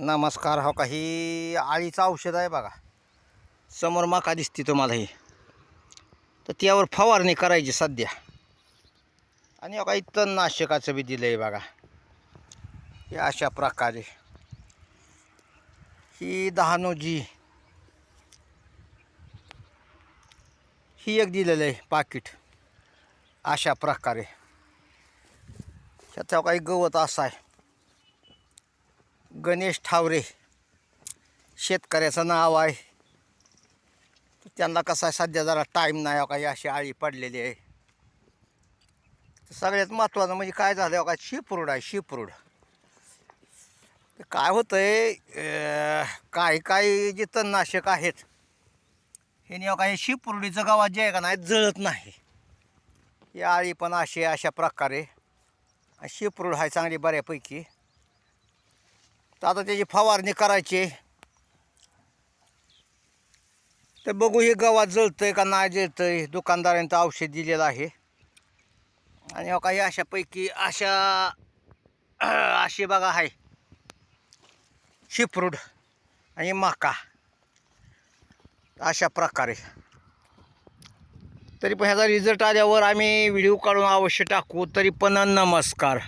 नमस्कार हो का? ही आळीचं औषध आहे बघा. समोर माका दिसते तुम्हाला ही. तर त्यावर फवारणी करायची सध्या. आणि हो का इथं नाशकाचं बी दिलं आहे बघा. हे अशा प्रकारे. ही दहानोजी ही एक दिलेलं आहे पाकिट. अशा प्रकारे. त्याचा हो काही गवत असा आहे. गणेश ठावरे. शेतकऱ्याचं नाव आहे. त्यांना कसं आहे सध्या जरा टाईम नाही हो काही अशी आळी पडलेली आहे. सगळ्यात महत्त्वाचं म्हणजे काय झालं हो का शिपरूड आहे शिपरूड. ते काय होतं आहे काही काही जे तणनाशक आहेत हो हे नाही काही शिपरुडीचं गावात जे आहे का नाही जळत नाही. ही आळी पण अशी अशा प्रकारे. शिपरूड आहे चांगली बऱ्यापैकी. तर आता त्याची फवारणी करायची. तर बघू हे गव्हात जळतंय का नाही जळतंय. दुकानदारांनी तर औषध दिलेलं आहे. आणि हो काही अशापैकी अशा अशी बघा आहे शिपरूड आणि मका. अशा प्रकारे. तरी पण ह्याचा रिझल्ट आल्यावर आम्ही व्हिडिओ काढून अवश्य टाकू. तरी पण नमस्कार.